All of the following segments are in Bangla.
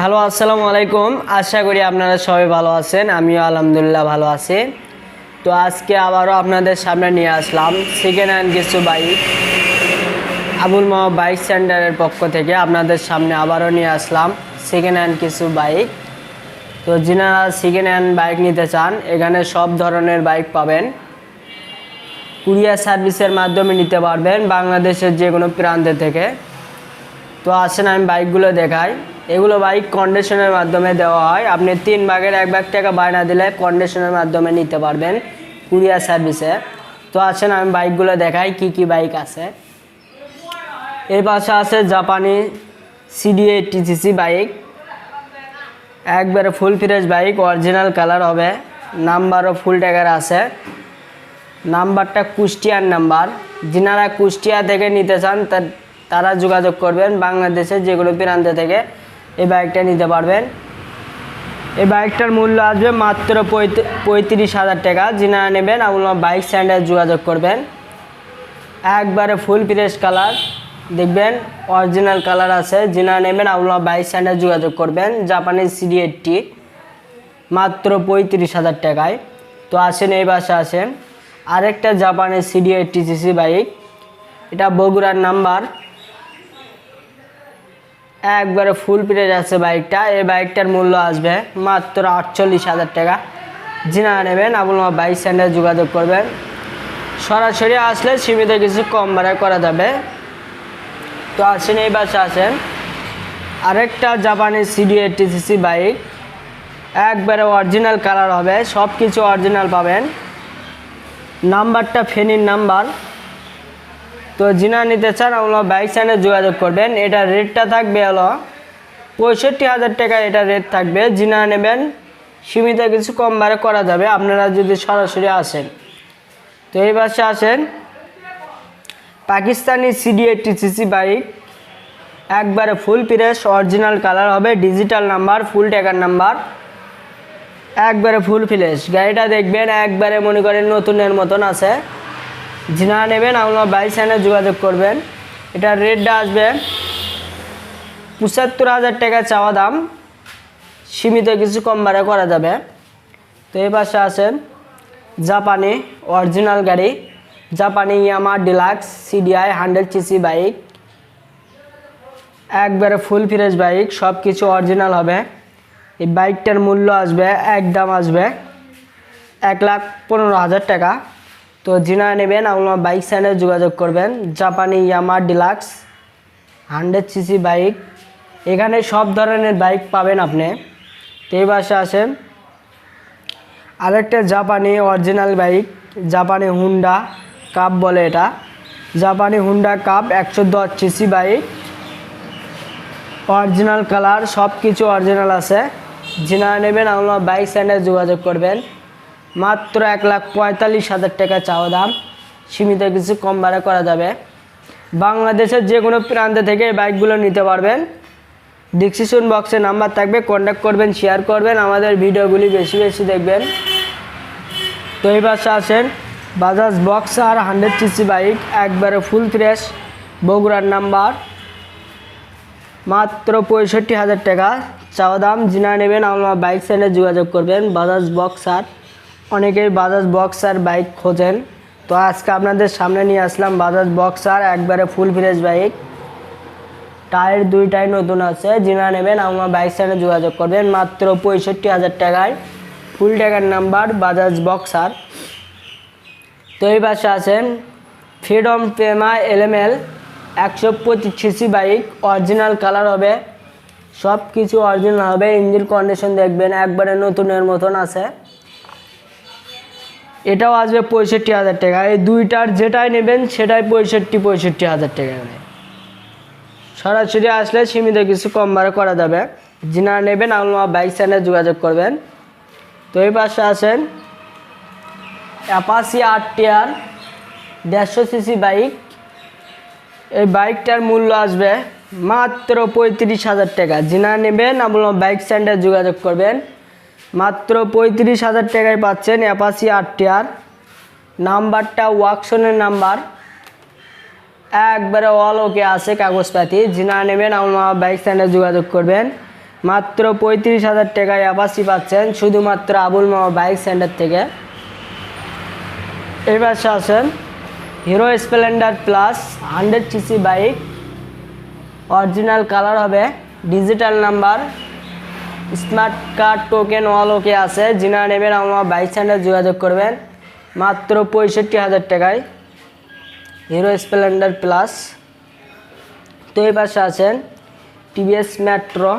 হ্যালো, আসসালামু আলাইকুম। আশা করি আপনারা সবাই ভালো আছেন, আমিও আলহামদুলিল্লাহ ভালো আছি। তো আজকে আবারও আপনাদের সামনে নিয়ে আসলাম সেকেন্ড হ্যান্ড কিছু বাইক আবুল মামা বাইক সেন্টারের পক্ষ থেকে আপনাদের সামনে আবারও নিয়ে আসলাম সেকেন্ড হ্যান্ড কিছু বাইক তো যিনারা সেকেন্ড হ্যান্ড বাইক নিতে চান, এখানে সব ধরনের বাইক পাবেন। কুরিয়ার সার্ভিসের মাধ্যমে নিতে পারবেন বাংলাদেশের যে কোনো প্রান্তে থেকে। তো আসেন আমি বাইকগুলো দেখাই। এগুলো বাইক কন্ডিশনের মাধ্যমে দেওয়া হয়। আপনি তিন ভাগের এক ভাগ টাকা বায়না দিলে কন্ডিশনের মাধ্যমে নিতে পারবেন কুরিয়ার সার্ভিসে। তো আসেন, আমি বাইকগুলো দেখাই, কি কি বাইক আছে। এর পাশে আছে জাপানি সিডিএ টিসিসি বাইক। একবারে full fresh bike original colour হবে। নাম্বারও ফুল ট্যাগার আছে। নাম্বারটা কুষ্টিয়ার নাম্বার যিনারা কুষ্টিয়া থেকে নিতে চান, তারা যোগাযোগ করবেন বাংলাদেশের যে কোনো প্রান্ত থেকে। এই বাইকটা নিতে পারবেন। এই বাইকটার মূল্য আসবে মাত্র পঁয়ত- পঁয়ত্রিশ হাজার টাকা। যিনারা নেবেন আপনার বাইক স্ট্যান্ডে যোগাযোগ করবেন। একবারে ফুল ফ্রেশ কালার দেখবেন অরিজিনাল কালার আছে। যিনারা নেবেন আপনার বাইক স্ট্যান্ডে যোগাযোগ করবেন। জাপানিজ সিডি এইটটি মাত্র পঁয়ত্রিশ হাজার টাকায়। তো আসেন, এই বাসে আসেন। আরেকটা জাপানের সিডি এইটটি সিসি বাইক এটা বগুড়ার নাম্বার একবারে ফুল প্রেজ আছে বাইকটা। এই বাইকটার মূল্য আসবে মাত্র আটচল্লিশ হাজার টাকা। যিনারা নেবেন আপনার বাইক স্ট্যান্ডে যোগাযোগ করবেন। সরাসরি আসলে সীমিত কিছু কম ভাড়ায় করা যাবে। তো আসেন, এই বাসে আসেন। আরেকটা জাপানি সিডি এইটটি সিসি বাইক। একবারে অরিজিনাল কালার হবে সব কিছু অরিজিনাল পাবেন। নাম্বারটা ফেনির নাম্বার। তো যিনা নিতে চান আপনার বাইক স্ট্যান্ডে যোগাযোগ করবেন। এটা রেটটা থাকবে হলো পঁয়ষট্টি হাজার টাকা, এটা রেট থাকবে। যিনা নেবেন, সীমিত কিছু কম বারে করা যাবে। আপনারা যদি সরাসরি আসেন, তো এই বাসে আসেন। Pakistani CD eighty CC bike একবারে ফুল প্রেস অরিজিনাল কালার হবে ডিজিটাল নাম্বার ফুল ট্যাগার নাম্বার একবারে ফুল ফ্রেশ গাড়িটা দেখবেন, একবারে মনে করেন নতুনের মতন আছে। যিনারা নেবেন আপনার বাইক স্ট্যান্ডে যোগাযোগ করবেন। এটার রেটটা আসবে পঁচাত্তর হাজার টাকা চাওয়া দাম। সীমিত কিছু কম ভাড়া করা যাবে। তো এই পাশে আছেন জাপানি অরিজিনাল গাড়ি, জাপানি Yamaha deluxe CDI hundred CC bike. একবারে ফুল ফ্রেশ বাইক সব কিছু অরিজিনাল হবে। এই বাইকটার মূল্য আসবে একদম আসবে এক লাখ পনেরো হাজার টাকা। তো যিনা নেবেন আপনার বাইক স্ট্যান্ডে যোগাযোগ করবেন। জাপানি Yamaha deluxe hundred CC bike এখানে সব ধরনের বাইক পাবেন আপনি। তো এই বাসে আসেন। আরেকটা জাপানি অরিজিনাল বাইক জাপানি হুন্ডা কাপ বলে এটা। জাপানি হুন্ডা কাপ একশো দশ সিসি বাইক অরিজিনাল কালার সব কিছু অরিজিনাল আছে। যিনারা নেবেন আপনার বাইক স্ট্যান্ডে যোগাযোগ করবেন। মাত্র এক লাখ পঁয়তাল্লিশ হাজার টাকা চাওয়া দাম। সীমিত কিছু কম ভাড়া করা যাবে। বাংলাদেশের যে কোনো প্রান্তে থেকে এই বাইকগুলো নিতে পারবেন। ডিসক্রিপশন বক্সে নাম্বার থাকবে কন্ট্যাক্ট করবেন শেয়ার করবেন, আমাদের ভিডিওগুলি বেশি বেশি দেখবেন। তো এই পাশে আসেন Bajaj Boxer hundred CC bike একবারে ফুল ফ্রেশ বগুড়ার নাম্বার। মাত্র পঁয়ষট্টি হাজার টাকা চাওয়া দাম। যিনা নেবেন আমার বাইক স্ট্যান্ডে যোগাযোগ করবেন বাজাজ বক্সার অনেকেই বাজাজ বক্সার বাইক খোঁজেন। তো আজকে আপনাদের সামনে নিয়ে আসলাম বাজাজ বক্সার একবারে ফুল ফ্রেশ বাইক। টায়ার দুইটাই নতুন আছে যিনা নেবেন, আমার বাইক স্ট্যান্ডে যোগাযোগ করবেন, মাত্র পঁয়ষট্টি হাজার টাকায়। ফুল টাকার নাম্বার, বাজাজ বক্সার তো এই পাশে আছেন ফ্রিডম প্রেমা এলএমএল একশো পঁচিশ সিসি বাইক, অরিজিনাল কালার হবে। সব কিছু অরিজিনাল হবে, ইঞ্জিন কন্ডিশন দেখবেন, একবারে নতুনের মতন আছে। এটাও আসবে পঁয়ষট্টি হাজার টাকা। এই দুইটার যেটাই নেবেন, সেটাই পঁয়ষট্টি পঁয়ষট্টি হাজার টাকা নেবে সরাসরি আসলে সীমিত কিছু কম ভাড়া করা যাবে। যিনারা নেবেন আপনার বাইক স্ট্যান্ডে যোগাযোগ করবেন। তো এই পাশে আছেন অ্যাপাসি আর টিয়ার দেড়শো সিসি বাইক। এই বাইকটার মূল্য আসবে মাত্র পঁয়ত্রিশ হাজার টাকা। যিনা নেবেন আপনার বাইক স্ট্যান্ডে যোগাযোগ করবেন। মাত্র পঁয়ত্রিশ হাজার টাকায় পাচ্ছেন অ্যাপাসি আর টিয়ার নাম্বারটা ওয়াকশনের নাম্বার। একবারে অল ওকে আছে কাগজপাতি। যিনা নেবেন, আমার বাইক স্ট্যান্ডে যোগাযোগ করবেন। মাত্র পঁয়ত্রিশ হাজার টাকায় অ্যাপাসি পাচ্ছেন শুধুমাত্র আবুল মামা বাইক সেন্টার থেকে। পাশে আছেন Hero Splendor plus hundred CC bike original colour হবে digital number smart card token okay আছে যিনা নেবেন আমার বাইক সেন্টার যোগাযোগ করবেন। মাত্র পঁয়ষট্টি হাজার টাকায়। হিরো স্প্লেন্ডার প্লাস তো এই পাশে আছেন TVS Metro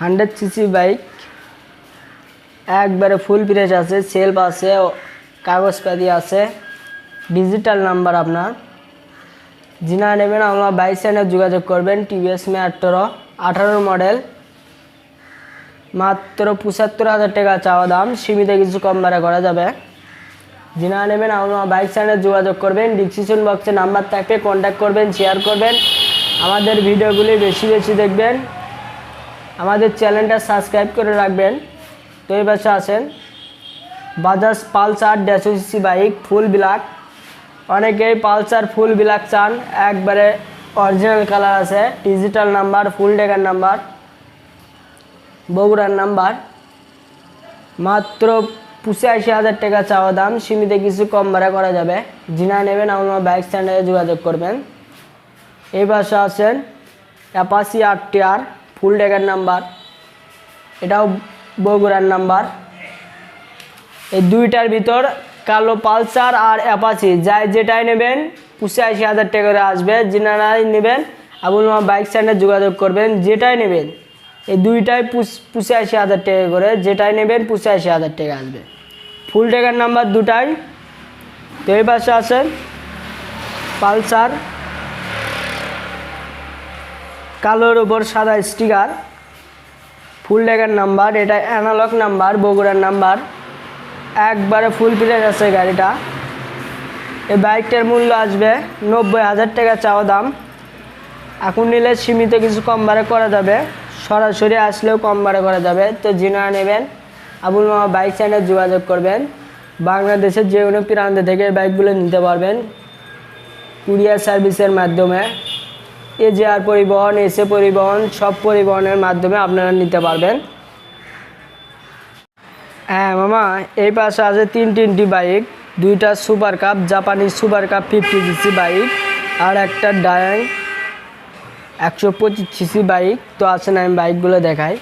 hundred CC bike একবারে ফুল প্রেস আছে সেলফ আছে কাগজপাতি আছে। ডিজিটাল নাম্বার আপনার। যিনা নেবেন আমরা বাইক সেন্টার যোগাযোগ করবেন টিভিএস মেট্রো আঠারো মডেল মাত্র পঁচাত্তর হাজার টাকা চাওয়া দাম। সীমিত কিছু কম ভাড়া করা যাবে। যিনা নেবেন আপনার বাইক সেন্টার যোগাযোগ করবেন, ডিসক্রিপশন বক্সে নাম্বার থাকবে কন্ট্যাক্ট করবেন শেয়ার করবেন। আমাদের ভিডিওগুলি বেশি বেশি দেখবেন। আমাদের চ্যানেলটা সাবস্ক্রাইব করে রাখবেন। তো এই পাশে আছেন বাজাজ পালসার দেড়শো সিসি বাইক ফুল ব্ল্যাক অনেকেই পালসার ফুল ব্ল্যাক চান। একবারে অরিজিনাল কালার আছে digital number full decker number বগুড়ার নাম্বার। মাত্র পঁচাশি হাজার টাকা চাওয়া দাম, সীমিত কিছু কম ভাড়া করা যাবে। যিনা নেবেন, আমার বাইক স্ট্যান্ডে যোগাযোগ করবেন। এই পাশে আছেন অ্যাপাসি আর ফুল ডেকার নাম্বার। এটাও বগুড়ার নাম্বার। এই দুইটার ভিতর কালো পালসার আর অ্যাপাচি যাই যেটাই নেবেন, পঁচাশি হাজার টাকা করে আসবে। যিনারাই নেবেন, আবুল মামা বাইক স্ট্যান্ডে যোগাযোগ করবেন, যেটাই নেবেন। এই দুইটাই পঁচাশি হাজার টাকা করে, যেটাই নেবেন পঁচাশি হাজার টাকা আসবে। ফুল টাকার নাম্বার দুটাই। তো এই পাশে আছেন পালসার। কালোর ওপর সাদা স্টিকার ফুল টাকার নাম্বার এটা অ্যানালগ নাম্বার বগুড়ার নাম্বার একবারে ফুল প্লেট আছে গাড়িটা। এই বাইকটার মূল্য আসবে নব্বই হাজার টাকা চাওয়া দাম। এখন নিলে সীমিত কিছু কম ভাড়া করা যাবে। সরাসরি আসলেও কম ভাড়া করা যাবে। তো যিনা নেবেন, আবুল মামা বাইক সেন্টার যোগাযোগ করবেন। বাংলাদেশের যে কোনো প্রান্ত থেকে বাইকগুলো নিতে পারবেন। কুরিয়ার সার্ভিসের মাধ্যমে। এজিআর পরিবহন, এসে পরিবহন, সব পরিবহনের মাধ্যমে আপনারা নিতে পারবেন। হ্যাঁ মামা, এই পাশে আছে তিন তিনটি বাইক দুইটা সুপার কাপ জাপানি super cup fifty CC bike আর একটা ডায়াং একশো পঁচিশ সিসি বাইক তো আসেন আমি বাইকগুলো দেখাই।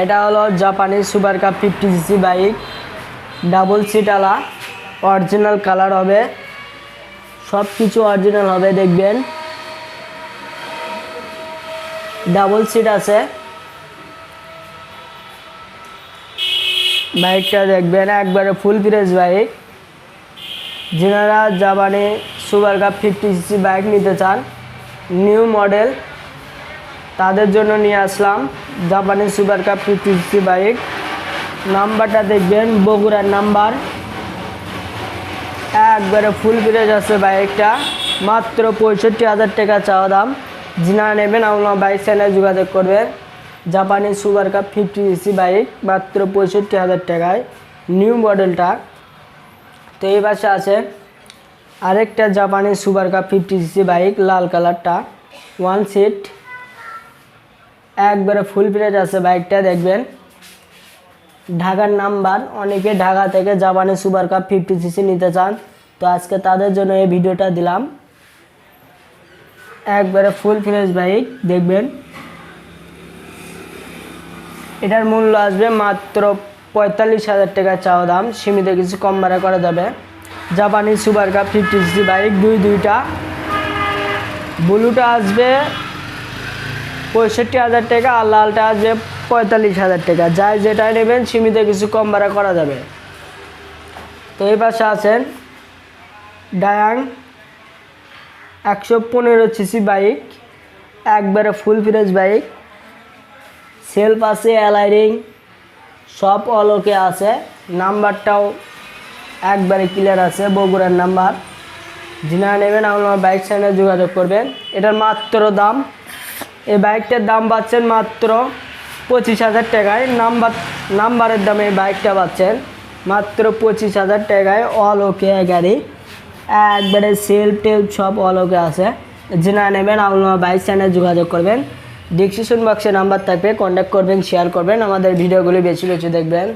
এটা হলো জাপানি super cup fifty CC bike. Double সিটালা, original colour হবে। সব কিছু অরিজিনাল হবে, দেখবেন। ডাবল সিট আছে। বাইকটা দেখবেন, একবারে ফুল ফ্রেশ বাইক। যেনারা জাপানি super cup fifty CC bike নিতে চান নিউ মডেল। তাদের জন্য নিয়ে আসলাম। জাপানি super cup fifty CC bike. নাম্বারটা দেখবেন, বগুড়ার নাম্বার। একবারে ফুল ফ্রেশ আছে বাইকটা। মাত্র পঁয়ষট্টি হাজার টাকা চাওয়া দাম। যিনা নেবেন আপনার বাইক চ্যানেলে যোগাযোগ করবেন জাপানি super cup fifty CC bike, মাত্র পঁয়ষট্টি হাজার টাকায়। নিউ মডেলটা। তো এই পাশে আছে। আরেকটা জাপানি super cup fifty CC bike, লাল কালারটা। ওয়ান সিট একবারে ফুল প্লেট আছে বাইকটা, দেখবেন। ঢাকার নাম্বার, অনেকে ঢাকা থেকে জাপানি সুপার কাপ ফিফটি সিসি নিতে চান। তো আজকে তাদের জন্য এই ভিডিওটা দিলাম। একবারে ফুল ফ্রেশ বাইক, দেখবেন। এটার মূল্য আসবে মাত্র পঁয়তাল্লিশ হাজার টাকা চাওয়া দাম। সীমিত কিছু কম ভাড়া করা যাবে। জাপানি super cup fifty CC bike দুই দুইটা। ব্লুটা আসবে পঁয়ষট্টি হাজার টাকা আর লালটা আসবে পঁয়তাল্লিশ হাজার টাকা। যাই যেটা নেবেন, সীমিত কিছু কম ভাড়া করা যাবে। তো এই পাশে আছেন ডায়াং একশো পনেরো সিসি বাইক, একবারে ফুল ফ্রেশ বাইক সেলফ আছে অ্যালাইরিং সব অলোকে আছে। নাম্বারটাও একবারে ক্লিয়ার আছে, বগুড়ার নাম্বার যিনা নেবেন আপনার বাইক চ্যানেলে যোগাযোগ করবেন। এটার মাত্র দাম, এই বাইকটার দাম পাচ্ছেন মাত্র পঁচিশ হাজার টাকায়। নাম্বার নাম্বারের দামে এই বাইকটা পাচ্ছেন মাত্র পঁচিশ হাজার টাকায় অল ওকে গাড়ি। একবারে সেল টেল সব অল ওকে আছে। যিনা নেবেন আপনার বাইক চ্যানেলে যোগাযোগ করবেন। ডিসক্রিপশন বক্সে নাম্বার থাকবে কন্ট্যাক্ট করবেন শেয়ার করবেন। আমাদের ভিডিওগুলি বেশি বেশি দেখবেন।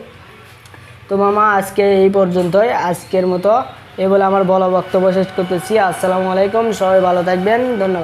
তো মামা, আজকে এই পর্যন্তই। আজকের মতো এ বলে আমার বলা বক্তব্য শেষ করতেছি। আসসালামু আলাইকুম, সবাই ভালো থাকবেন। ধন্যবাদ।